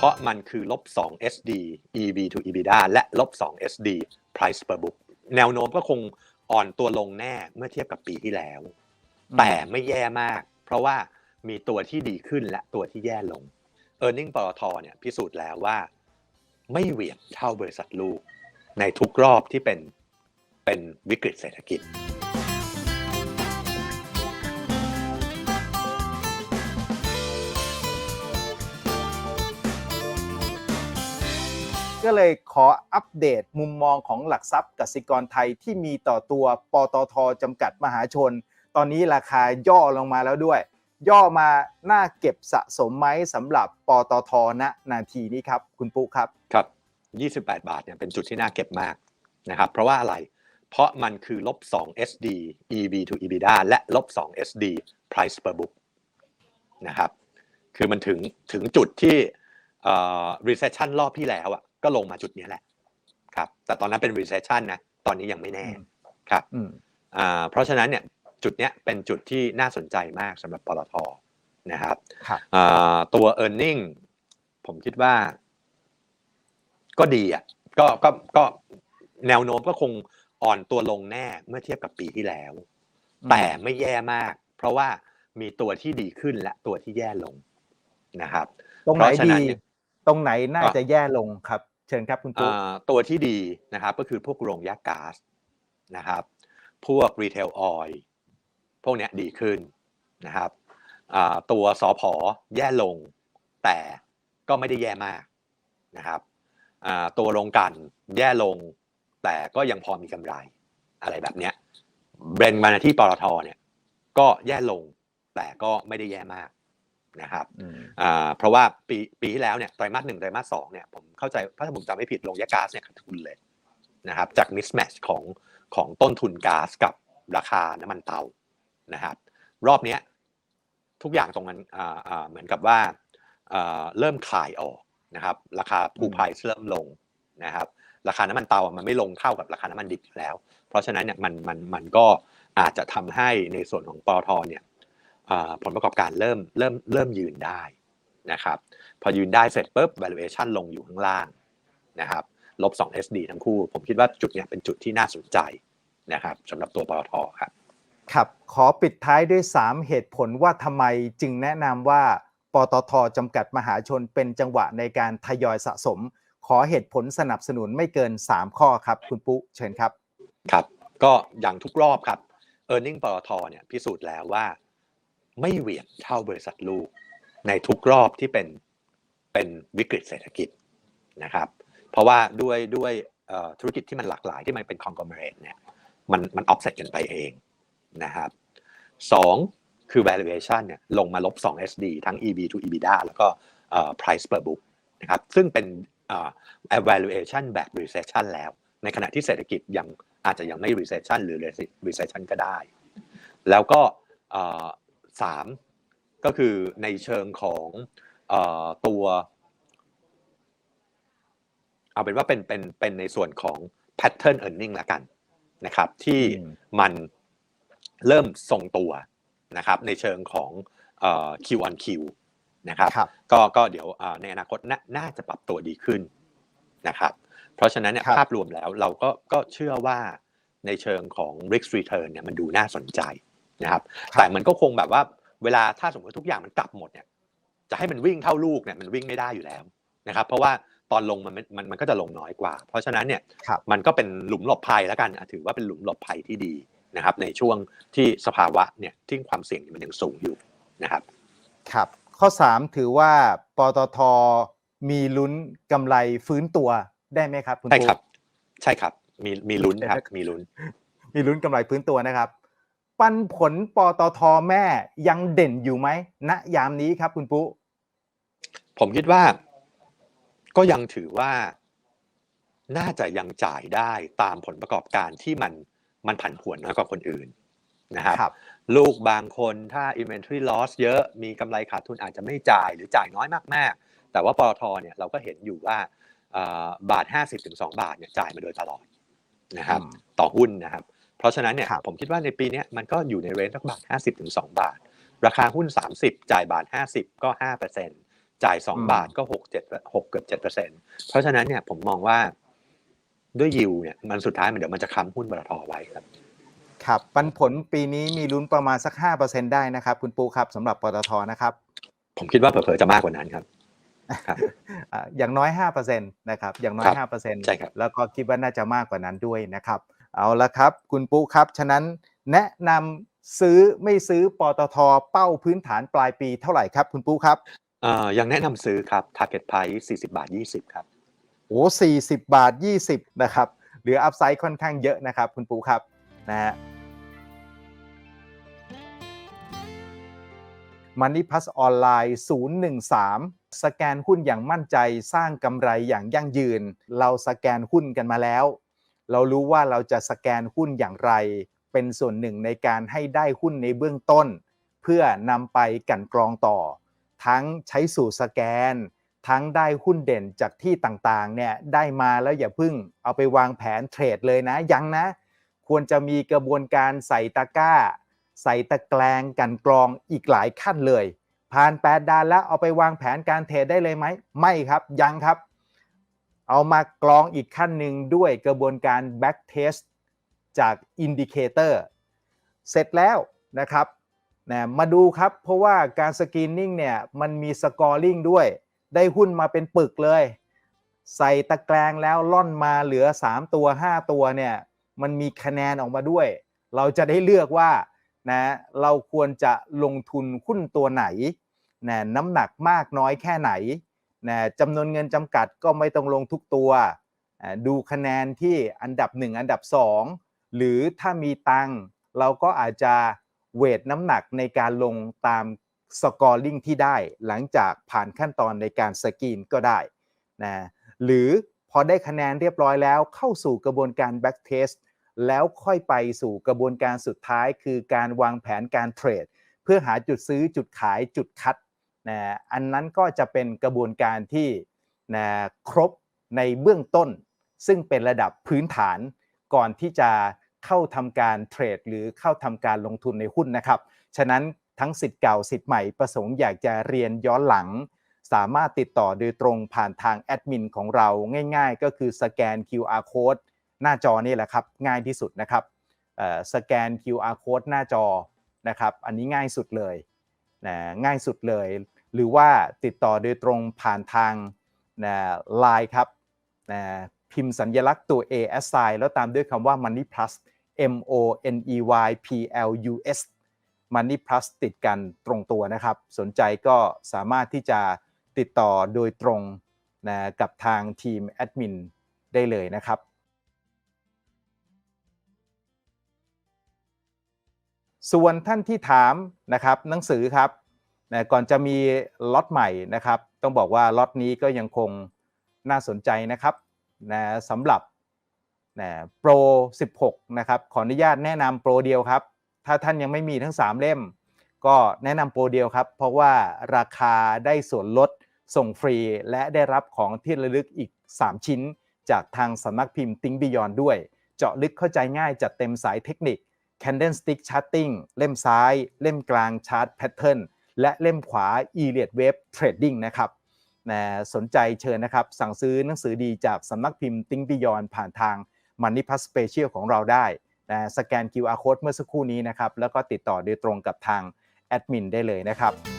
เพราะมันคือลบ2 SD EV to EBITDA และลบ2 SD price per book แนวโน้มก็คงอ่อนตัวลงแน่เมื่อเทียบกับปีที่แล้ว แต่ไม่แย่มาก เพราะว่ามีตัวที่ดีขึ้นและตัวที่แย่ลง e a r n i n g ปตทเนี่ยพิสูจน์แล้วว่าไม่เหวี่ยงเท่าบริษัทลูก ในทุกรอบที่เป็นเป็นวิกฤตเศรษฐกิจ ก็เลยขออัปเดตมุมมองของหลักทรัพย์กสิกรไทยที่มีต่อตัวปตทจำกัดมหาชน ตอนนี้ราคาย่อลงมาแล้วด้วย ย่อมาน่าเก็บสะสมไหมสำหรับปตทณนาทีนี้ครับ คุณปุ๊ครับครับ 28 บาทเนี่ยเป็นจุดที่น่าเก็บมากนะครับเพราะว่าอะไรเพราะมันคือลบ2 SD EV to EBITDA และลบ2 SD price per book นะครับคือมันถึงถึงจุดที่ recession รอบที่แล้วอะ ก็ลงมาจุดเนี้ยแหละครับ แต่ตอนนั้นเป็น recession นะตอนนี้ยังไม่แน่ครับอืมอ่าเพราะฉะนั้นเนี่ยจุดเนี้ยเป็นจุดที่น่าสนใจมากสำหรับปตทนะครับครับอ่าตัว e a r n i n g ผมคิดว่า ก็ดีอะก็ก็ก็แนวโน้มก็คงอ่อนตัวลงแน่เมื่อเทียบกับปีที่แล้ว แต่ไม่แย่มาก เพราะว่ามีตัวที่ดีขึ้นและตัวที่แย่ลงนะครับ ตรงไหนเพราะฉะนั้ดีนเนี่ย ตรงไหนน่าอะจะแย่ลงครับ เชิญครับคุณปุ๊อ่าตัวที่ดีนะครับก็คือพวกโรงยาก๊าซนะครับ พวกรีเทลออยล์พวกเนี้ยดีขึ้นนะครับอ่าตัวสอพอแย่ลง แต่ก็ไม่ได้แย่มากนะครับอ่าตัวโรงกลันแย่ลง แต่ก็ยังพอมีกำไร อะไรแบบเนี้ยเบรนมาที่ปตทเนี่ยก็แย่ลงแต่ก็ไม่ได้แย่มาก นะครับอืมอ่าเพราะว่าปีปีที่แล้วเนี่ยไตรมาสหนึ่งไตรมาสสองเนี่ยผมเข้าใจถ้าผมจำไม่ผิดลงยาก๊าซเนี่ยขาดทุนเลยนะครับจากมิสแมชของของต้นทุนก๊าซกับราคาน้ำมันเตานะครับ รอบเนี้ยทุกอย่างตรงนั้นอ่าอ่าเหมือนกับว่าอ่าเริ่มคลายออกนะครับ ราคาปูไพรเริ่มลงนะครับ ราคาน้ำมันเตาอะมันไม่ลงเท่ากับราคาน้ำมันดิบอยู่แล้ว เพราะฉะนั้นเนี่ยมันมันมันก็อาจจะทำให้ในส่วนของปตทเนี่ยอ่า ผลประกอบการเริ่มเริ่มเริ่มยืนได้นะครับพอยืนได้เสร็จปุ๊บ valuation ลงอยู่ข้างล่างนะครับลบ 2 SD ทั้งคู่ ผมคิดว่าจุดเนี้ยเป็นจุดที่น่าสนใจนะครับสำหรับตัวปตทครับครับ ขอปิดท้ายด้วย 3 เหตุผลว่าทำไมจึงแนะนำว่าปตทจำกัดมหาชนเป็นจังหวะในการทยอยสะสม ขอเหตุผลสนับสนุนไม่เกิน 3 ข้อครับ คุณปุ๊เชิญครับ ครับ ก็อย่างทุกรอบครับ e a r n i n g ปตทเนี่ยพิสูจน์แล้วว่า ไม่เหวี่ยงเท่าบริษัทลูก ในทุกรอบที่เป็นเป็นวิกฤตเศรษฐกิจนะครับ เพราะว่าด้วยด้วยธุรกิจที่มันหลากหลายที่มันเป็น conglomerate เนี่ยมันมัน offset กันไปเองนะครับสองคือ valuation เนี่ยลงมาลบ 2 SD ทั้ง EV to EBITDA แล้วก็ price per book นะครับซึ่งเป็น evaluation แบบ recession แล้ว ในขณะที่เศรษฐกิจยังอาจจะยังไม่ recession หรือ recession ก็ได้ แล้วก็ เอ่อสามก็คือในเชิงของเอ่อตัว เอาเป็นว่าเป็นเป็นเป็นในส่วนของ pattern earning ละกันนะครับ ที่อืมมันเริ่มทรงตัวนะครับในเชิงของเอ่อ Q on Q นะครับครับก็ก็เดี๋ยวอ่าในอนาคตน่าน่าจะปรับตัวดีขึ้นนะครับ เพราะฉะนั้นเนี่ยครับภาพรวมแล้วเราก็ก็เชื่อว่าในเชิงของ risk return เนี่ยมันดูน่าสนใจ นะครับ แต่มันก็คงแบบว่าเวลาถ้าสมมติทุกอย่างมันกลับหมดเนี่ย จะให้มันวิ่งเท่าลูกเนี่ยมันวิ่งไม่ได้อยู่แล้วนะครับ เพราะว่าตอนลงมันไม่มันมันก็จะลงน้อยกว่า เพราะฉะนั้นเนี่ยครับมันก็เป็นหลุมหลบภัยแล้วกันอะถือว่าเป็นหลุมหลบภัยที่ดีนะครับ ในช่วงที่สภาวะเนี่ยที่ความเสี่ยงมันยังสูงอยู่นะครับ ครับ ข้อ 3 ถือว่าปตทมีลุ้นกำไรฟื้นตัวได้ไหมครับคุณใช่ปุ๊ครับ ใช่ครับ มีมีลุ้นครับได้ไหมมีลุ้น มีลุ้นกำไรฟื้นตัวนะครับ ปันผลปตทแม่ยังเด่นอยู่ไหมณยามนี้ครับคุณปุ๊ผมคิดว่า ก็ยังถือว่า น่าจะยังจ่ายได้ตามผลประกอบการที่มันมันผันผวนน้อยกว่าคนอื่นนะครับครับลูกบางคนถ้า inventory loss เยอะมีกำไรขาดทุนอาจจะไม่จ่ายหรือจ่ายน้อยมากๆ แต่ว่าปตทเนี่ยเราก็เห็นอยู่ว่าเอ่อบาท 50ถึง2บาทเนี่ยจ่ายมาโดยตลอดนะครับอืมต่อหุ้นนะครับ เพราะฉะนั้นเนี่ยครับผมคิดว่าในปีเนี้ยมันก็อยู่ในเรนจ์สักบาท50ถึง2บาท ราคาหุ้น 30 จ่ายบาท 50 ก็ 5%จ่ายสองอืมบาทก็หกเจ็ดหกเกือบเจ็ดเปอร์เซ็นเพราะฉะนั้นเนี่ยผมมองว่าด้วยยิวเนี่ยมันสุดท้ายมันเดี๋ยวมันจะค้ำหุ้นปตทไว้ครับครับปันผลปีนี้มีลุ้นประมาณสัก 5%ได้นะครับ คุณปูครับสำหรับปตทนะครับ ผมคิดว่าเผลอๆจะมากกว่านั้นครับครับอ่าอย่างน้อย 5%นะครับอย่างน้อยครับ5%ใช่ครับแล้วก็คิดว่าน่าจะมากกว่านั้นด้วยนะครับ เอาละครับ คุณปุ๊ครับ ฉะนั้นแนะนำซื้อไม่ซื้อปตทเป้าพื้นฐานปลายปีเท่าไหร่ครับ คุณปุ๊ครับเอ่อยังแนะนำซื้อครับ target price 40 บาท 20 ครับโอ้40 บาท 20 นะครับเหลืออัพไซด์ค่อนข้างเยอะนะครับ คุณปูครับนะฮะมันนี่พัสออนไลน์ 013 สแกนหุ้นอย่างมั่นใจสร้างกำไรอย่างยั่งยืน เราสแกนหุ้นกันมาแล้ว เรารู้ว่าเราจะสแกนหุ้นอย่างไร เป็นส่วนหนึ่งในการให้ได้หุ้นในเบื้องต้น เพื่อนำไปกันกรองต่อ ทั้งใช้สูตรสแกน ทั้งได้หุ้นเด่นจากที่ต่างๆเนี่ยได้มาแล้วอย่าเพึ่งเอาไปวางแผนเทรดเลยนะยังนะ ควรจะมีกระบวนการใส่ตะกร้า ใส่ตะแกรงกันกรองอีกหลายขั้นเลย ผ่าน 8ดานแล้วเอาไปวางแผนการเทรดได้เลยไหมไม่ครับยังครับ เอามากรองอีกขั้นหนึ่งด้วยกระบวนการ back test จาก indicator เสร็จแล้วนะครับนะมาดูครับ เพราะว่าการสกรีนนิ่งเนี่ยมันมีสกอร์ลิงด้วย ได้หุ้นมาเป็นปึกเลย ใส่ตะแกรงแล้วล่อนมาเหลือ 3 ตัว 5 ตัวเนี่ยมันมีคะแนนออกมาด้วย เราจะได้เลือกว่านะเราควรจะลงทุนหุ้นตัวไหนนะน้ำหนักมากน้อยแค่ไหน นะจำนวนเงินจำกัดก็ไม่ต้องลงทุกตัว ดูคะแนนที่อันดับ 1 อันดับ 2 หรือถ้ามีตังเราก็อาจจะเวทน้ำหนักในการลงตามสกอร์ลิงที่ได้ หลังจากผ่านขั้นตอนในการสกรีนก็ได้นะหรือพอได้คะแนนเรียบร้อยแล้วเข้าสู่กระบวนการ back test แล้วค่อยไปสู่กระบวนการสุดท้าย คือการวางแผนการเทรด เพื่อหาจุดซื้อจุดขายจุดคัด นะอันนั้นก็จะเป็นกระบวนการที่นะครบในเบื้องต้น ซึ่งเป็นระดับพื้นฐานก่อนที่จะเข้าทำการเทรด หรือเข้าทำการลงทุนในหุ้นนะครับ ฉะนั้นทั้งสิทธิ์เก่าสิทธิ์ใหม่ประสงค์อยากจะเรียนย้อนหลัง สามารถติดต่อโดยตรงผ่านทางแอดมินของเราง่าย ๆ ก็คือสแกน QR code หน้าจอนี่แหละครับ ง่ายที่สุดนะครับสแกน QR code หน้าจอนะครับ อันนี้ง่ายสุดเลย นะง่ายสุดเลย หรือว่าติดต่อโดยตรงผ่านทางนะไลน์ครับนะพิมพ์สัญลักษณ์ตัว A S I แล้วตามด้วยคำว่า Money Plus M O N E Y P L U S Money Plus ติดกันตรงตัวนะครับ สนใจก็สามารถที่จะติดต่อโดยตรงนะกับทางทีมแอดมินได้เลยนะครับ ส่วนท่านที่ถามนะครับหนังสือครับนะก่อนจะมีล็อตใหม่นะครับ ต้องบอกว่าล็อตนี้ก็ยังคงน่าสนใจนะครับนะสำหรับนะโปร 16 นะครับ ขออนุญาตแนะนำโปรเดียวครับ ถ้าท่านยังไม่มีทั้ง 3 เล่ม ก็แนะนำโปรเดียวครับ เพราะว่าราคาได้ส่วนลดส่งฟรี และได้รับของที่ระลึกอีก 3 ชิ้น จากทางสำนักพิมพ์ Think Beyond ด้วย เจาะลึกเข้าใจง่ายจัดเต็มสายเทคนิค Candlestick Charting เล่มซ้าย เล่มกลางชาร์ตแพทเทิร์นและเล่มขวา e l i o t Wave Trading นะครับนะสนใจเชิญนะครับ สั่งซื้อหนังสือดีจากสำนักพิมพ์ Think Beyond ผ่านทาง Money Plus Special ของเราได้นะสแกน QR Code เมื่อสักครู่นี้นะครับ แล้วก็ติดต่อโดยตรงกับทางแอดมินได้เลยนะครับ